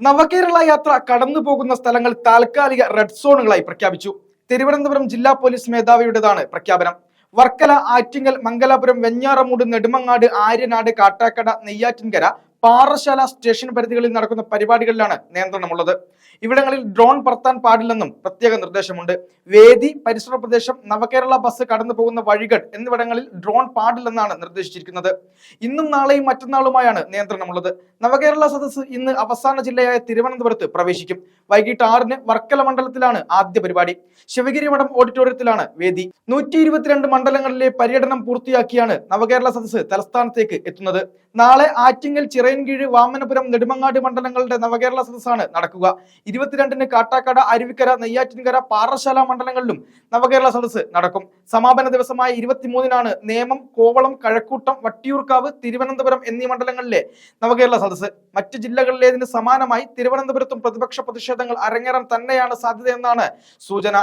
നവകേരള യാത്ര കടന്നു പോകുന്ന സ്ഥലങ്ങൾ താൽക്കാലിക റെഡ് സോണുകളായി പ്രഖ്യാപിച്ചു. തിരുവനന്തപുരം ജില്ലാ പോലീസ് മേധാവിയുടേതാണ് പ്രഖ്യാപനം. വർക്കല ആറ്റിങ്ങൽ മംഗലാപുരം വെഞ്ഞാറമൂട് നെടുമങ്ങാട് ആര്യനാട് കാട്ടാക്കട നെയ്യാറ്റിൻകര പാറശാല സ്റ്റേഷൻ പരിധികളിൽ നടക്കുന്ന പരിപാടികളിലാണ് നിയന്ത്രണമുള്ളത്. ഇവിടങ്ങളിൽ ഡ്രോൺ പറത്താൻ പാടില്ലെന്നും പ്രത്യേക നിർദ്ദേശമുണ്ട്. വേദി പരിസര പ്രദേശം നവകേരള ബസ് കടന്നു പോകുന്ന വഴികൾ എന്നിവിടങ്ങളിൽ ഡ്രോൺ പാടില്ലെന്നാണ് നിർദ്ദേശിച്ചിരിക്കുന്നത്. ഇന്നും നാളെയും മറ്റന്നാളുമായാണ് നിയന്ത്രണമുള്ളത്. നവകേരള സദസ്സ് ഇന്ന് അവസാന ജില്ലയായ തിരുവനന്തപുരത്ത് പ്രവേശിക്കും. വൈകിട്ട് ആറിന് വർക്കല മണ്ഡലത്തിലാണ് ആദ്യ പരിപാടി. ശിവഗിരി മഠം ഓഡിറ്റോറിയത്തിലാണ് വേദി. നൂറ്റി ഇരുപത്തിരണ്ട് മണ്ഡലങ്ങളിലെ പര്യടനം പൂർത്തിയാക്കിയാണ് നവകേരള സദസ്സ് തലസ്ഥാനത്തേക്ക് എത്തുന്നത്. നാളെ ആറ്റിങ്ങൽ ചിറയൻകീഴ് വാമനപുരം നെടുമങ്ങാട് മണ്ഡലങ്ങളുടെ നവകേരള സദസ്സാണ് നടക്കുക. ഇരുപത്തിരണ്ടിന് കാട്ടാക്കട അരുവിക്കര നെയ്യാറ്റിൻകര പാറശാല മണ്ഡലങ്ങളിലും നവകേരള സദസ്സ് നടക്കും. സമാപന ദിവസമായ ഇരുപത്തിമൂന്നിനാണ് നേമം കോവളം കഴക്കൂട്ടം വട്ടിയൂർക്കാവ് തിരുവനന്തപുരം എന്നീ മണ്ഡലങ്ങളിലെ നവകേരള സദസ്സ്. മറ്റ് ജില്ലകളിലേതിന് സമാനമായി തിരുവനന്തപുരത്തും പ്രതിപക്ഷ പ്രതിഷേധങ്ങൾ അരങ്ങേറാൻ തന്നെയാണ് സാധ്യതയെന്നാണ് സൂചന.